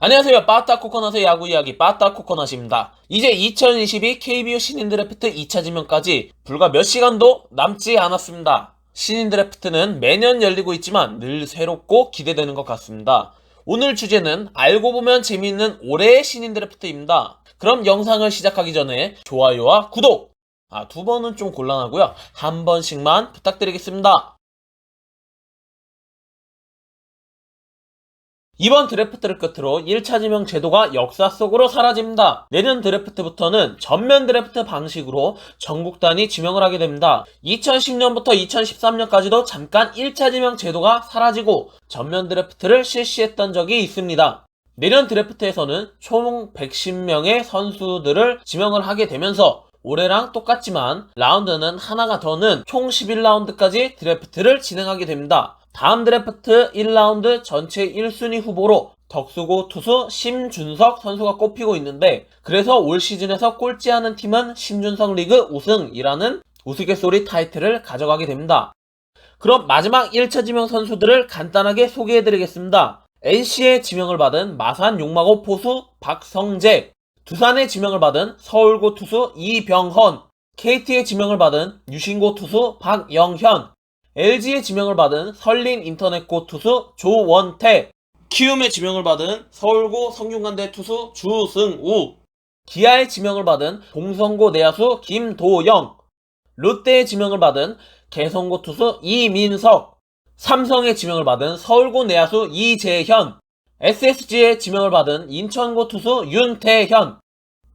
안녕하세요. 빠따 코코넛의 야구 이야기 빠따 코코넛입니다. 이제 2022 KBO 신인 드래프트 2차 지명까지 불과 몇 시간도 남지 않았습니다. 신인 드래프트는 매년 열리고 있지만 늘 새롭고 기대되는 것 같습니다. 오늘 주제는 알고 보면 재미있는 올해의 신인 드래프트입니다. 그럼 영상을 시작하기 전에 좋아요와 구독! 아, 두 번은 좀 곤란하고요. 한 번씩만 부탁드리겠습니다. 이번 드래프트를 끝으로 1차 지명 제도가 역사 속으로 사라집니다. 내년 드래프트부터는 전면 드래프트 방식으로 전국 단위 지명을 하게 됩니다. 2010년부터 2013년까지도 잠깐 1차 지명 제도가 사라지고 전면 드래프트를 실시했던 적이 있습니다. 내년 드래프트에서는 총 110명의 선수들을 지명을 하게 되면서 올해랑 똑같지만 라운드는 하나가 더는 총 11라운드까지 드래프트를 진행하게 됩니다. 다음 드래프트 1라운드 전체 1순위 후보로 덕수고 투수 심준석 선수가 꼽히고 있는데 그래서 올 시즌에서 꼴찌하는 팀은 심준석 리그 우승이라는 우스갯소리 타이틀을 가져가게 됩니다. 그럼 마지막 1차 지명 선수들을 간단하게 소개해드리겠습니다. NC의 지명을 받은 마산 용마고 포수 박성재, 두산의 지명을 받은 서울고 투수 이병헌, KT의 지명을 받은 유신고 투수 박영현, LG의 지명을 받은 설린 인터넷고 투수 조원태, 키움의 지명을 받은 서울고 성균관대 투수 주승우, 기아의 지명을 받은 동성고 내야수 김도영, 롯데의 지명을 받은 개성고 투수 이민석, 삼성의 지명을 받은 서울고 내야수 이재현, SSG의 지명을 받은 인천고 투수 윤태현,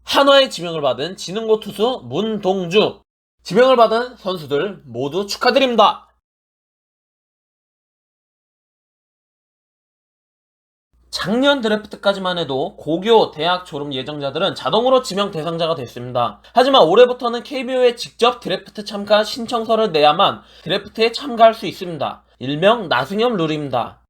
한화의 지명을 받은 지능고 투수 문동주, 지명을 받은 선수들 모두 축하드립니다. 작년 드래프트까지만 해도 고교 대학 졸업 예정자들은 자동으로 지명 대상자가 됐습니다. 하지만 올해부터는 KBO에 직접 드래프트 참가 신청서를 내야만 드래프트에 참가할 수 있습니다. 일명 나승엽 룰입니다.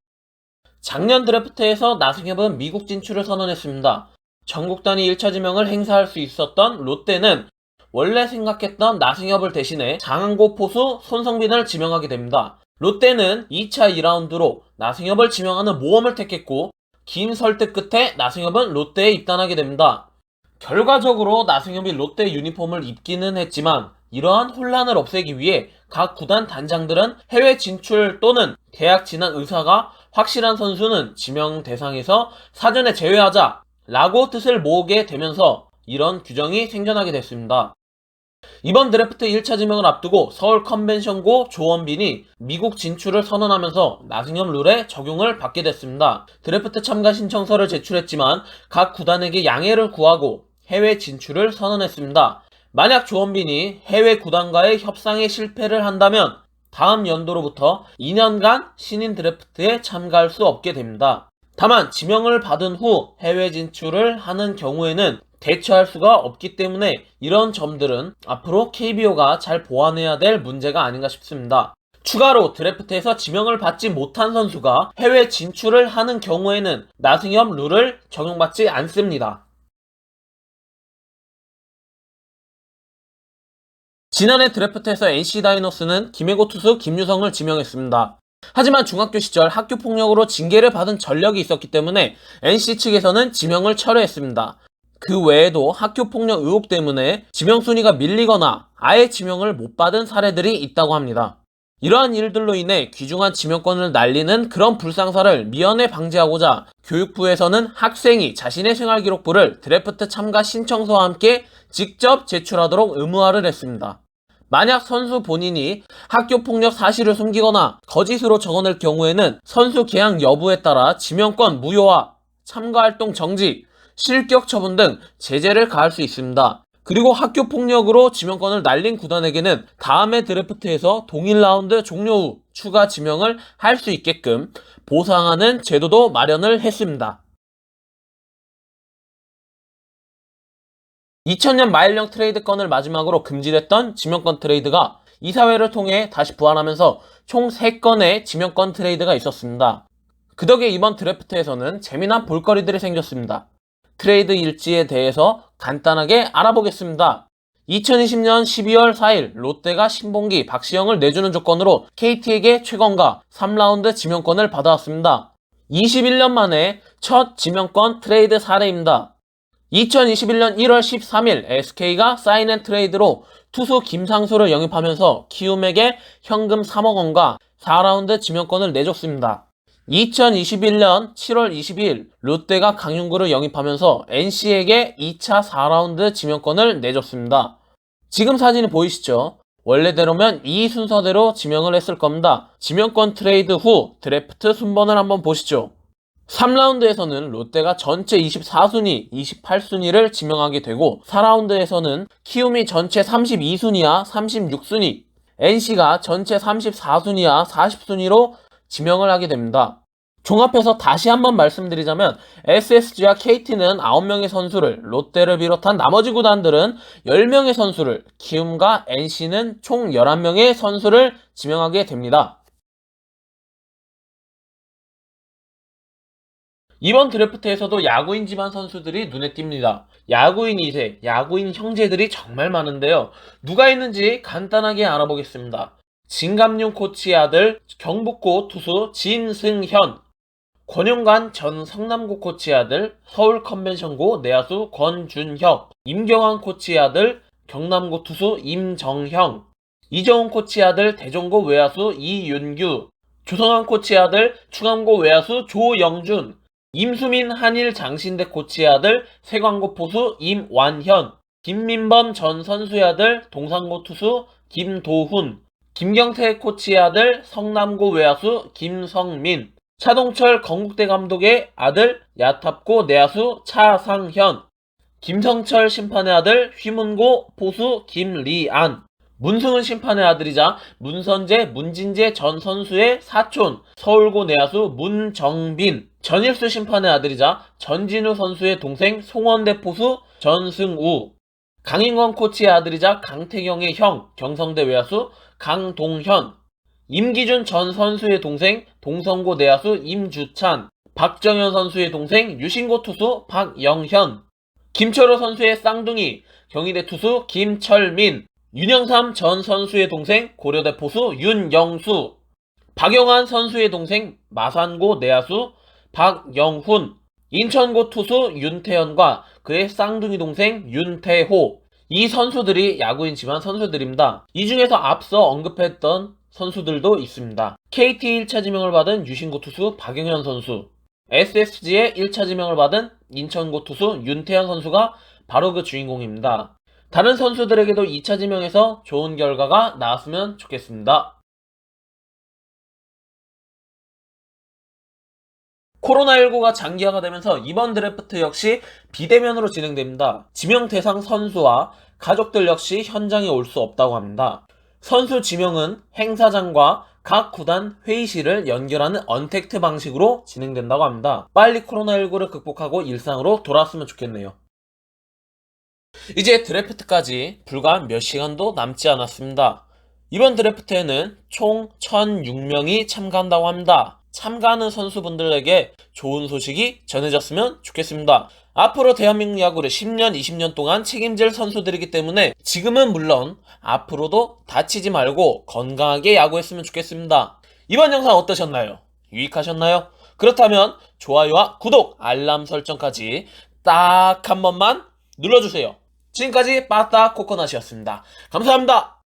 작년 드래프트에서 나승엽은 미국 진출을 선언했습니다. 전국 단위 1차 지명을 행사할 수 있었던 롯데는 원래 생각했던 나승엽을 대신해 장항고 포수 손성빈을 지명하게 됩니다. 롯데는 2차 2라운드로 나승엽을 지명하는 모험을 택했고 긴 설득 끝에 나승엽은 롯데에 입단하게 됩니다. 결과적으로 나승엽이 롯데 유니폼을 입기는 했지만 이러한 혼란을 없애기 위해 각 구단 단장들은 해외 진출 또는 계약 진학 의사가 확실한 선수는 지명 대상에서 사전에 제외하자 라고 뜻을 모으게 되면서 이런 규정이 생겨나게 됐습니다. 이번 드래프트 1차 지명을 앞두고 서울 컨벤션고 조원빈이 미국 진출을 선언하면서 나승엽 룰에 적용을 받게 됐습니다. 드래프트 참가 신청서를 제출했지만 각 구단에게 양해를 구하고 해외 진출을 선언했습니다. 만약 조원빈이 해외 구단과의 협상에 실패를 한다면 다음 연도로부터 2년간 신인 드래프트에 참가할 수 없게 됩니다. 다만 지명을 받은 후 해외 진출을 하는 경우에는 대처할 수가 없기 때문에 이런 점들은 앞으로 KBO가 잘 보완해야 될 문제가 아닌가 싶습니다. 추가로 드래프트에서 지명을 받지 못한 선수가 해외 진출을 하는 경우에는 나승엽 룰을 적용받지 않습니다. 지난해 드래프트에서 NC 다이노스는 김해고 투수 김유성을 지명했습니다. 하지만 중학교 시절 학교 폭력으로 징계를 받은 전력이 있었기 때문에 NC 측에서는 지명을 철회했습니다. 그 외에도 학교 폭력 의혹 때문에 지명 순위가 밀리거나 아예 지명을 못 받은 사례들이 있다고 합니다. 이러한 일들로 인해 귀중한 지명권을 날리는 그런 불상사를 미연에 방지하고자 교육부에서는 학생이 자신의 생활기록부를 드래프트 참가 신청서와 함께 직접 제출하도록 의무화를 했습니다. 만약 선수 본인이 학교 폭력 사실을 숨기거나 거짓으로 적어낼 경우에는 선수 계약 여부에 따라 지명권 무효와 참가 활동 정지, 실격 처분 등 제재를 가할 수 있습니다. 그리고 학교 폭력으로 지명권을 날린 구단에게는 다음의 드래프트에서 동일 라운드 종료 후 추가 지명을 할 수 있게끔 보상하는 제도도 마련을 했습니다. 2000년 마일령 트레이드 건을 마지막으로 금지됐던 지명권 트레이드가 이사회를 통해 다시 부활하면서 총 3건의 지명권 트레이드가 있었습니다. 그 덕에 이번 드래프트에서는 재미난 볼거리들이 생겼습니다. 트레이드 일지에 대해서 간단하게 알아보겠습니다. 2020년 12월 4일 롯데가 신봉기 박시영을 내주는 조건으로 KT에게 최건가 3라운드 지명권을 받아왔습니다. 21년 만에 첫 지명권 트레이드 사례입니다. 2021년 1월 13일 SK가 사인앤트레이드로 투수 김상수를 영입하면서 키움에게 현금 3억 원과 4라운드 지명권을 내줬습니다. 2021년 7월 22일 롯데가 강윤구를 영입하면서 NC에게 2차 4라운드 지명권을 내줬습니다. 지금 사진이 보이시죠? 원래대로면 이 순서대로 지명을 했을 겁니다. 지명권 트레이드 후 드래프트 순번을 한번 보시죠. 3라운드에서는 롯데가 전체 24순위, 28순위를 지명하게 되고 4라운드에서는 키움이 전체 32순위와 36순위, NC가 전체 34순위와 40순위로 지명을 하게 됩니다. 종합해서 다시 한번 말씀드리자면 SSG와 KT는 9명의 선수를, 롯데를 비롯한 나머지 구단들은 10명의 선수를, 키움과 NC는 총 11명의 선수를 지명하게 됩니다. 이번 드래프트에서도 야구인 집안 선수들이 눈에 띕니다. 야구인 2세, 야구인 형제들이 정말 많은데요. 누가 있는지 간단하게 알아보겠습니다. 진감용 코치의 아들 경북고 투수 진승현, 권용관 전 성남고 코치의 아들 서울 컨벤션고 내야수 권준혁, 임경환 코치의 아들 경남고 투수 임정형, 이정훈 코치의 아들 대전고 외야수 이윤규, 조성환 코치의 아들 충암고 외야수 조영준, 임수민 한일 장신대 코치의 아들 세광고 포수 임완현, 김민범 전 선수의 아들 동상고 투수 김도훈, 김경태 코치의 아들 성남고 외야수 김성민, 차동철 건국대 감독의 아들 야탑고 내야수 차상현, 김성철 심판의 아들 휘문고 포수 김리안, 문승은 심판의 아들이자 문선재, 문진재 전 선수의 사촌 서울고 내야수 문정빈, 전일수 심판의 아들이자 전진우 선수의 동생 송원대 포수 전승우, 강인권 코치의 아들이자 강태경의 형 경성대 외야수 강동현, 임기준 전 선수의 동생 동성고 내야수 임주찬, 박정현 선수의 동생 유신고 투수 박영현, 김철호 선수의 쌍둥이 경희대 투수 김철민, 윤영삼 전 선수의 동생 고려대 포수 윤영수, 박영환 선수의 동생 마산고 내야수 박영훈, 인천고 투수 윤태현과 그의 쌍둥이 동생 윤태호. 이 선수들이 야구인 집안 선수들입니다. 이 중에서 앞서 언급했던 선수들도 있습니다. KT 1차 지명을 받은 유신고 투수 박영현 선수, SSG의 1차 지명을 받은 인천고 투수 윤태현 선수가 바로 그 주인공입니다. 다른 선수들에게도 2차 지명에서 좋은 결과가 나왔으면 좋겠습니다. 코로나19가 장기화가 되면서 이번 드래프트 역시 비대면으로 진행됩니다. 지명 대상 선수와 가족들 역시 현장에 올 수 없다고 합니다. 선수 지명은 행사장과 각 구단 회의실을 연결하는 언택트 방식으로 진행된다고 합니다. 빨리 코로나19를 극복하고 일상으로 돌아왔으면 좋겠네요. 이제 드래프트까지 불과 몇 시간도 남지 않았습니다. 이번 드래프트에는 총 1006명이 참가한다고 합니다. 참가하는 선수분들에게 좋은 소식이 전해졌으면 좋겠습니다. 앞으로 대한민국 야구를 10년, 20년 동안 책임질 선수들이기 때문에 지금은 물론 앞으로도 다치지 말고 건강하게 야구했으면 좋겠습니다. 이번 영상 어떠셨나요? 유익하셨나요? 그렇다면 좋아요와 구독, 알람 설정까지 딱 한 번만 눌러주세요. 지금까지 빠따 코코넛이었습니다. 감사합니다.